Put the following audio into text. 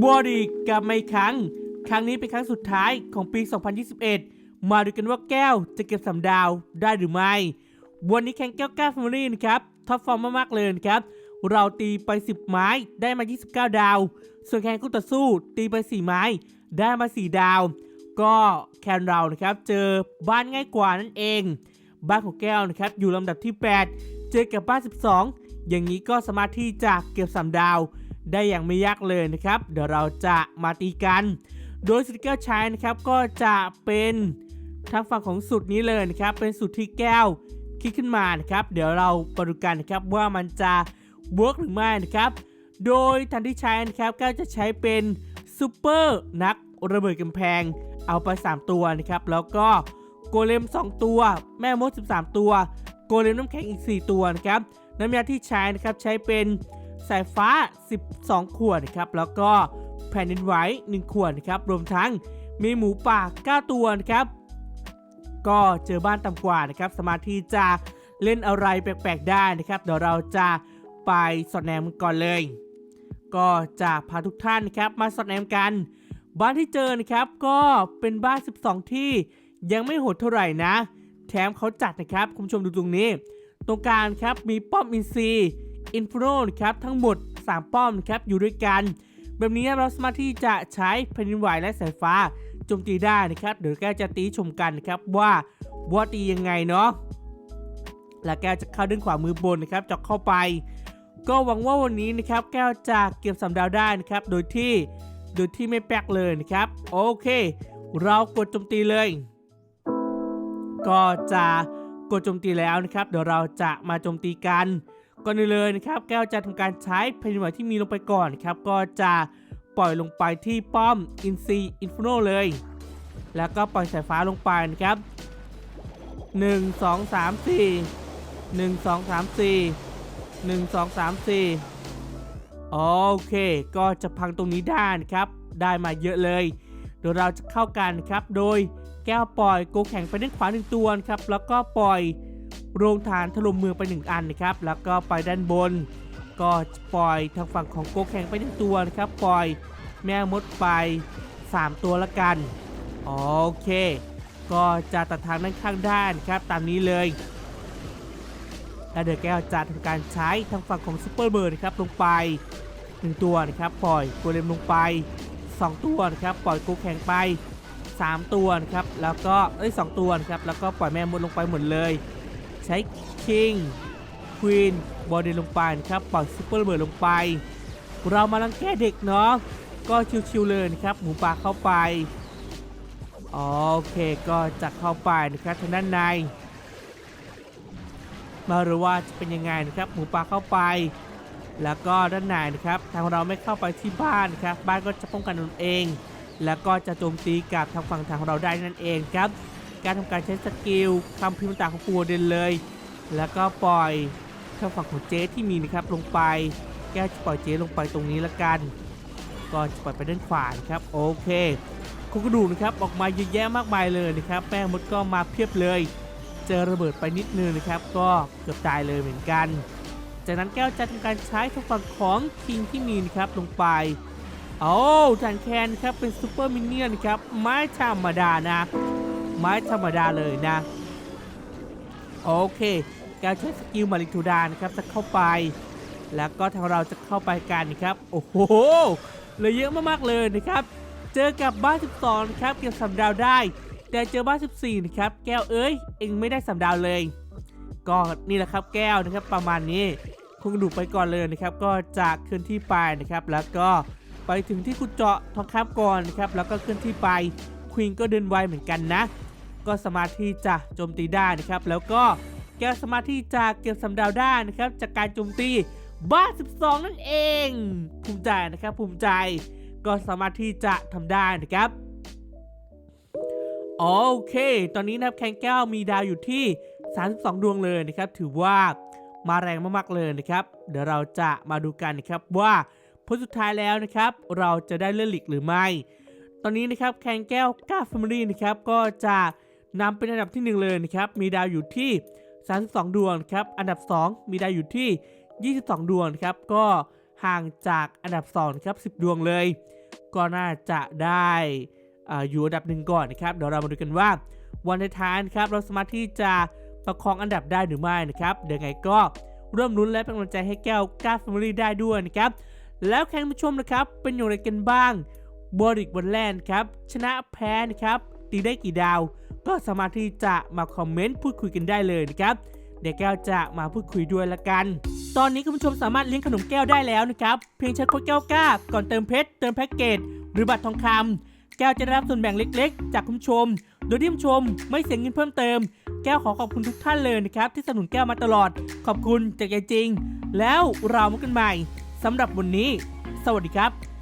บอดีกลับมาอีกครั้ง ครั้งนี้เป็นครั้งสุดท้ายของปี 2021 มาดูกันว่าแก้วจะเก็บสามดาวได้หรือไม่ วันนี้แข่งแก้วก้าฟมิลี่นะครับ ท็อปฟอร์มมากๆเลยครับ เราตีไป 10 ไม้ได้มา 29 ดาว ส่วนแข่งคู่ต่อสู้ตีไป 4 ไม้ ได้มา 4 ดาว ก็แคนเรานะครับเจอบ้านง่ายกว่านั่นเอง บ้านของแก้วนะครับอยู่ลำดับที่ 8 เจอกับบ้าน 12 อย่างนี้ก็สามารถที่จะเก็บ3ดาว ได้อย่างไม่ยากเลยนะครับ เดี๋ยวเราจะมาตีกัน โดยสุดแก้วใช้นะครับก็จะเป็นทางฝั่งของสุดนี้เลยนะครับ เป็นสุดที่แก้วคิดขึ้นมานะครับ เดี๋ยวเรามาดูกันนะครับว่ามันจะบวกหรือไม่นะครับ โดยทันที่ใช้นะครับก้วจะใช้เป็นซูเปอร์นักระเบิดกำแพง เอาไป 3 ตัวนะครับ แล้วก็โกเลม 2 ตัว แม่มด 13 ตัว โกเลมน้ำแข็งอีก 4 ตัวนะครับ น้ำยาที่ใช้นะครับใช้เป็น สายฟ้า 12 ขวดนะครับแล้วก็แผ่นดินไหว1ขวดนะครับรวมทั้งมีหมูป่า 9 ตัวนะครับ ก็เจอบ้านต่ำกว่านะครับ สมาธิจะเล่นอะไรแปลกๆได้นะครับ เดี๋ยวเราจะไปสอดแนมก่อนเลย ก็จะพาทุกท่านนะครับมาสอดแนมกัน บ้านที่เจอนะครับ ก็เป็นบ้าน 12 ที่ยังไม่โหดเท่าไหร่นะ แถมเขาจัดนะครับ คุณผู้ชมดูตรงนี้ ตรงกลางครับมีป้อมอินซี อินฟโนนะครับทั้งหมด 3 ป้อมครับอยู่ด้วยกัน แบบนี้เราสามารถที่จะใช้แผ่นดินไหวและสายฟ้าโจมตีได้นะครับเดี๋ยวแกจะตีชมกันนะครับว่าว่าตียังไงเนาะและแกจะเข้าด้านขวามือบนนะครับจะเข้าไป ก็หวังว่าวันนี้นะครับแก้วจะเก็บสำดาวได้นะครับโดยที่โดยที่ไม่แป๊กเลยนะครับโอเค เรากดโจมตีเลย ก็จะกดโจมตีแล้วนะครับ เดี๋ยวเราจะมาโจมตีกัน ก่อนอื่นเลยนะครับแก้วจะทำการใช้แผ่นดินไหวที่มีลงไปก่อนนะครับก็จะปล่อยลงไปที่ป้อมอินซีอินฟโนเลย แล้วก็ปล่อยสายฟ้าลงไปนะครับ 1 2 3 4 1 2 3 4 1 2 3 4 โอเค ก็จะพังตรงนี้ได้นะครับ ได้มาเยอะเลย เดี๋ยวเราจะเข้ากันครับ โดยแก้วปล่อยโกแข่งไปด้านขวาหนึ่งตัวครับ แล้วก็ปล่อย โรงฐานถล่มเมืองไปหนึ่งอันนะครับ แล้วก็ไปด้านบน ก็ปล่อยทางฝั่งของโกแข่งไปหนึ่งตัวนะครับ ปล่อยแม่มดไป 3 ตัวละกัน โอเค ก็จะตัดทางด้านข้างด้านครับตามนี้เลยและเดี๋ยวแก้วจะทำการใช้ทางฝั่งของซูเปอร์เบิร์ดนะครับลงไป 1 ตัวนะครับปล่อยโกเลมลงไป 2 ตัวนะครับปล่อยโกแข่งไป 3 ตัวนะครับแล้วก็เอ้ยสตัวนะครับแล้วก็ปล่อยแม่มดลงไปหมดเลย ใช้คิงควีนบอดี้ลงไปนะครับปล่อยซูเปอร์เบิร์ดลงไป เรามาลังแก้เด็กเนาะก็ชิวๆเลยนะครับ หมูป่าเข้าไป โอเคก็จะเข้าไปนะครับทางด้านใน มารู้ว่าจะเป็นยังไงนะครับ หมูป่าเข้าไป แล้วก็ด้านในนะครับ ทางเราไม่เข้าไปที่บ้านครับ บ้านก็จะป้องกันตนเอง แล้วก็จะโจมตีกับทางฝั่งทางเราได้นั่นเองครับ การทำการใช้สกิลคำพิมพ์ต่างของปูเดนเลย แล้วก็ปล่อยทางฝั่งของเจที่มีนะครับลงไป แก้วจะปล่อยเจลงไปตรงนี้ละกันก็จะปล่อยไปด้านขวานะครับโอเคโครงกระดูกนะครับออกมาเยอะแยะมากมายเลยนะครับแป้งมดก็มาเพียบเลย เจอระเบิดไปนิดนึงนะครับ ก็เกือบตายเลยเหมือนกัน จากนั้นแก้วจะทำการใช้ทางฝั่งของคิงที่มีนะครับลงไปโอ้จานแคนครับเป็นซูเปอร์มินเนี่ยนครับไม้ธรรมดานะ ไม้ธรรมดาเลยนะ โอเคแก้วใช้สกิลมาริทูดานะครับจะเข้าไป แล้วก็ทางเราจะเข้าไปกันนะครับ โอ้โหเลยเยอะมากๆเลยนะครับ เจอกับบ้าน 12ครับเก็บสามดาวได้ แต่เจอบ้าน 14นะครับ แก้วเอ้ยเองไม่ได้สามดาวเลย ก็นี่แหละครับแก้วนะครับประมาณนี้คงดูไปก่อนเลยนะครับ ก็จะเคลื่อนที่ไปนะครับ แล้วก็ไปถึงที่ขุดเจาะทองคำก่อนนะครับ แล้วก็เคลื่อนที่ไปควีนก็เดินไวเหมือนกันนะ ก็สามารถที่จะโจมตีได้นะครับ แล้วก็แก้วสามารถที่จะเก็บสำดาวได้นะครับ จากการโจมตีบ้าน12 นั่นเอง ภูมิใจนะครับภูมิใจก็สามารถที่จะทำได้นะครับโอเค ตอนนี้นะครับแคนแก้วมีดาวอยู่ที่ 32 ดวงเลยนะครับ ถือว่ามาแรงมากๆเลยนะครับ เดี๋ยวเราจะมาดูกันนะครับว่าผลสุดท้ายแล้วนะครับ เราจะได้เลื่อนหลีกหรือไม่ ตอนนี้นะครับแคนแก้วก้าฟมิลี่นะครับก็จะ นำเป็นอันดับที่ 1 เลยนะครับ มีดาวอยู่ที่ 32 ดวงครับ อันดับ 2 มีดาวอยู่ที่ 22 ดวงครับ ก็ห่างจากอันดับ2ครับ 10 ดวงเลย ก็น่าจะได้อ่าอยู่อันดับหนึ่งก่อนนะครับ เดี๋ยวเรามาดูกันว่า วันท้ายนะครับ เราสามารถที่จะประคองอันดับได้หรือไม่นะครับเดี๋ยวไงก็ร่วมลุ้นและเป็นกำลังใจให้แก้วก้าแฟมิลี่ได้ด้วยนะครับ แล้วแข่งผู้ชมนะครับ เป็นอย่างไรกันบ้างบริกบนแลนด์ครับ ชนะแพ้นะครับ ตีได้กี่ดาว ก็สามารถที่จะมาคอมเมนต์พูดคุยกันได้เลยนะครับเดี๋ยวแก้วจะมาพูดคุยด้วยละกัน ตอนนี้คุณผู้ชมสามารถเลี้ยงขนมแก้วได้แล้วนะครับ เพียงใช้โค้ดแก้วก้าก่อนเติมเพชรเติมแพ็กเกจหรือบัตรทองคำแก้วจะได้รับส่วนแบ่งเล็กๆ จากคุณผู้ชม โดยที่คุณผู้ชมไม่เสียเงินเพิ่มเติม แก้วขอขอบคุณทุกท่านเลยนะครับ ที่สนับสนุนแก้วมาตลอด ขอบคุณจากใจจริง แล้วเรามากันใหม่สำหรับวันนี้ สวัสดีครับ